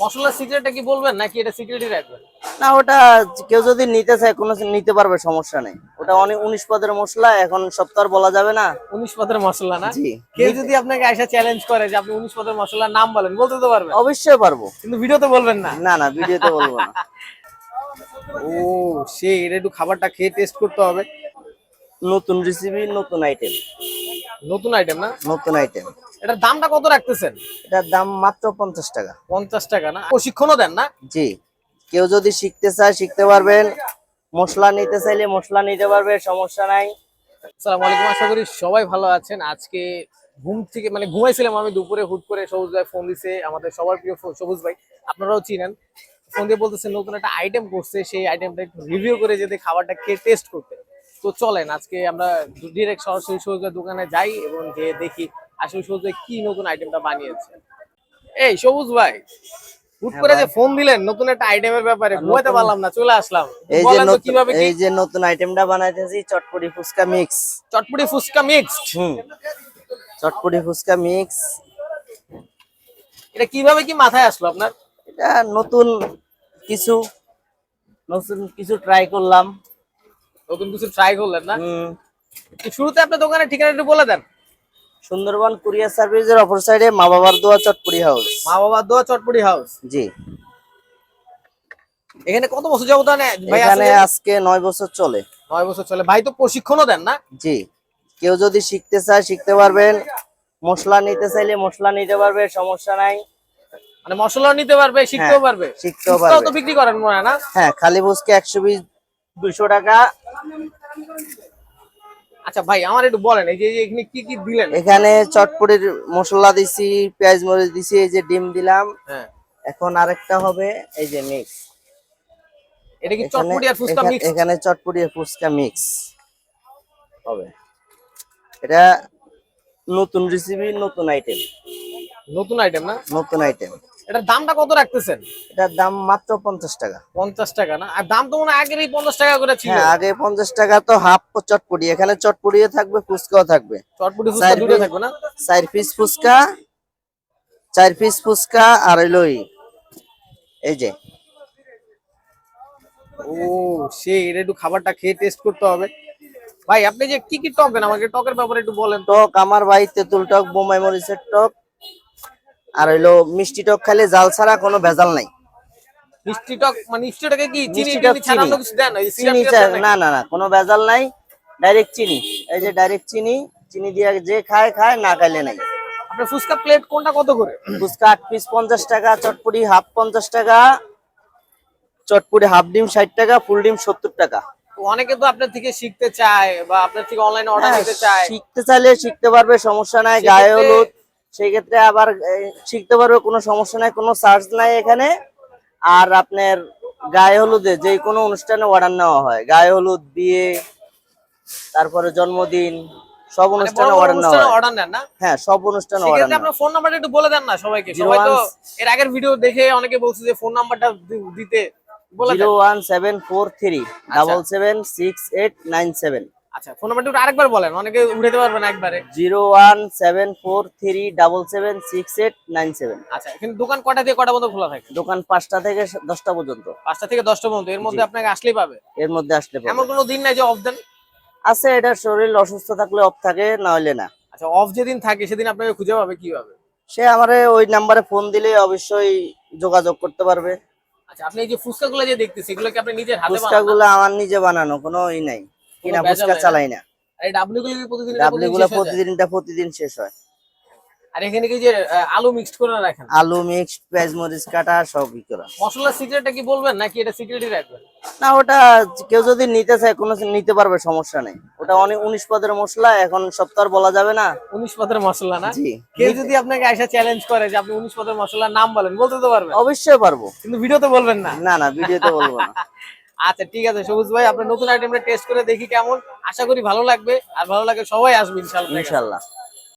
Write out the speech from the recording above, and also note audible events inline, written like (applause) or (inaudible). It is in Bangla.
মশলার সিক্রেটটা কি বলবেন নাকি এটা সিক্রেটই রাখবেন? না ওটা কেউ যদি নিতে চায় কোনো নিতে পারবে সমস্যা নেই। ওটা অনেক উনিশ পদের মশলা এখন আর বলা যাবে না। উনিশ পদের মশলা না? জি। কেউ যদি আপনাকে আইসা চ্যালেঞ্জ করে যে আপনি উনিশ পদের মশলার নাম বলেন বলতে তো পারবেন। অবশ্যই পারব। কিন্তু ভিডিওতে বলবেন না। না না ভিডিওতে বলব না। (laughs) ও সে এটা একটু খাবারটা খেয়ে টেস্ট করতে হবে। নতুন রেসিপি নতুন আইটেম নতুন আইটেম না? নতুন আইটেম এটার দামটা কত রাখতেছেন? এটার দাম মাত্র পঞ্চাশ টাকা। পঞ্চাশ টাকা না? প্রশিক্ষণও দেন না? জি। কেউ যদি শিখতে চায় শিখতে পারবেন। মশলা নিতে চাইলে মশলা নিতে পারবে সমস্যা নাই। আসসালামু আলাইকুম আশা করি সবাই ভালো আছেন। আজকে ঘুম থেকে মানে ঘুমাইছিলাম আমি দুপুরে হুট করে সবুজ ভাই ফোন দিছে আমাদের সবার প্রিয় সবুজ ভাই। আপনারাও চিনেন। ফোন দিয়ে বলতেছে নতুন একটা আইটেম করছে সেই আইটেমটা একটু রিভিউ করে যদি খাবারটা খেয়ে টেস্ট করতে। তো চলেন আজকে আমরা ডিরেক্ট সরাসরি সবুজ ভাইয়ের দোকানে যাই এবং গিয়ে দেখি আসলে সবুজ কি নতুন আইটেমটা বানিয়েছে? এই সবুজ ভাই হুট করে যে ফোন দিলেন নতুন একটা আইটেমের ব্যাপারে ঘুমাইতে পারলাম না চলে আসলাম। এই যে নতুন কীভাবে এই যে নতুন আইটেমটা বানাইতেছি চটপটি ফুচকা মিক্স চটপটি ফুচকা মিক্সড হুম। চটপটি ফুচকা মিক্স এটা কীভাবে কি মাথায় আসলো আপনার? এটা নতুন কিছু নতুন কিছু ট্রাই করলাম। নতুন কিছু ট্রাই করলেন না? হুম। শুরুতে আপনার দোকানের ঠিকানা একটু বলে দেন। সুন্দরবন কুরিয়ার সার্ভিসের অপর সাইডে মা বাবার দোয়া চটপটি হাউস। মা বাবার দোয়া চটপটি হাউস। জি। এখানে কত বছর যাবত ভাই এখানে আজকে নয় বছর চলে। নয় বছর চলে। ভাই তো প্রশিক্ষণও দেন না? জি। কেউ যদি শিখতে চায় শিখতে পারবেন। মশলা নিতে চাইলে মশলা নিতে পারবে সমস্যা নাই। মানে মশলাও নিতে পারবে শিখতেও হ্যাঁ, পারবে। শিখতেও পারবে। তো বিক্রি করেন না? হ্যাঁ খালি একশো বিশ দুশো টাকা। আচ্ছা ভাই আমার একটু বলেন এই যে এখানে কি কি দিলেন? এখানে চটপটির মশলা দিছি পেঁয়াজ মরিচ দিছি এই যে ডিম দিলাম। হ্যাঁ। এখন আরেকটা হবে এই যে মিক্স এটা কি চটপটি আর ফুচকা মিক্স এখানে চটপটি আর ফুচকা মিক্স হবে। এটা নতুন রেসিপি নতুন আইটেম নতুন আইটেম না? নতুন আইটেম এটার দামটা কত রাখতেছেন? এটার দাম মাত্র পঞ্চাশ টাকা। পঞ্চাশ টাকা না? আর দাম তো মনে হয় আগেরই পঞ্চাশ টাকা করে ছিল। হ্যাঁ আগে পঞ্চাশ টাকা তো হাফ চটপটি। এখানে চটপটিও থাকবে ফুচকাও থাকবে। চটপটি ফুচকা দুটো থাকবে না? চার পিস ফুচকা চার পিস ফুচকা আর হইল এই- এই যে। ও সেই এটা একটু খাবারটা খেয়ে টেস্ট করতে হবে। ভাই আপনি যে কি কি টক দেন আমাকে? টকের ব্যাপারে একটু বলেন টক আমার ভাই তেঁতুল টক বোমাই মরিচের টক আর হইল মিষ্টি টক খাইলে জাল ছাড়া কোনো ভেজাল নাই। মিষ্টি টক মানে মিষ্টি টকে কি চিনি। কিছু দেন? চিনি? না না না কোনো ভেজাল নাই। ডাইরেক্ট চিনি। এই যে ডাইরেক্ট চিনি চিনি দিয়ে যে খায় খায় না খাইলে নাই। আপনার ফুচকা প্লেট কোনটা কত করে? ফুচকা আট পিস পঞ্চাশ টাকা চটপুরি হাফ পঞ্চাশ টাকা চটপুরি হাফ ডিম ষাট টাকা ফুল ডিম সত্তর টাকা। অনেকে তো আপনার থেকে শিখতে চায় বা আপনার থেকে অনলাইনে অর্ডার দিতে চায়। শিখতে চাইলে শিখতে পারবে সমস্যা নাই গায়ে হলুদ সেক্ষেত্রে আবার শিখতে পারবে কোনো সমস্যা নাই কোনো চার্জ নাই এখানে। আর আপনার গায়ে হলুদে যে কোনো অনুষ্ঠানে অর্ডার নেওয়া হয়। গায়ে হলুদ বিয়ে তারপরে জন্মদিন সব মানে অনুষ্ঠানে অর্ডার নেওয়া হয়। অর্ডার নেন না? হ্যাঁ সব অনুষ্ঠানে অর্ডার নেন আপনার ফোন নাম্বারটা একটু বলে দেন না সবাইকে। সবাই তো এর আগের ভিডিও দেখে অনেকে বলছে যে ফোন নাম্বারটা দিতে। বলে দেন। 01743 77689 আচ্ছা ফোন নাম্বারটা আরেকবার বলেন অনেকে উঠাতে পারবেন একবারে। Zero one seven four three double seven six eight nine seven. আচ্ছা এখানে দোকান কটা থেকে কটা পর্যন্ত খোলা থাকে? দোকান পাঁচটা থেকে দশটা পর্যন্ত। পাঁচটা থেকে দশটা পর্যন্ত এর মধ্যে আপনাকে আসলেই পাবে। এর মধ্যে আসলে পাবে। এমন কোনো দিন নাই যে অফ দেন? আছে এটা শরীর অসুস্থ থাকলে অফ থাকে না হলে না। আচ্ছা অফ যেদিন থাকে সেদিন আপনাকে খুঁজে পাবে কীভাবে? সে আমারে ওই নাম্বারে ফোন দিলে অবশ্যই যোগাযোগ করতে পারবে। আচ্ছা আপনি এই যে ফুচকা গুলো যে দেখতেছি এগুলো কি আপনি নিজের হাতে ফুচকা বানানগুলো আমার নিজে বানানো কোনো ই নাই। কিনা ফুচকা চালাই না। আর ডাবলু গুলো প্রতিদিন ডাবলি গুলো প্রতিদিনটা প্রতিদিন শেষ হয়। আর এখানে কি যে আলু মিক্সড করে রাখেন? আলু মিক্স পেঁয়াজ মরিচ কাটা সবই করা। মশলার সিক্রেটটা কি বলবেন নাকি এটা সিক্রেটই রাখবেন? না ওটা কেউ যদি নিতে চায় কোনো নিতে পারবে সমস্যা নেই। ওটা অনেক পদের মশলা এখন আর বলা যাবে না। উনিশ পদের মশলা না? জি। কেউ যদি আপনাকে আইসা চ্যালেঞ্জ করে যে আপনি উনিশ পদের মশলার নাম বলেন বলতে তো পারবেন। অবশ্যই পারব। কিন্তু ভিডিওতে বলবেন না। না না ভিডিওতে বলব না। (laughs) আচ্ছা ঠিক আছে, সবুজ ভাই, আপনার নতুন আইটেমটা টেস্ট করে দেখি কেমন। আশা করি ভালো লাগবে, আর ভালো লাগে সবাই আসবে ইনশাল্লাহ ইনশাল্লাহ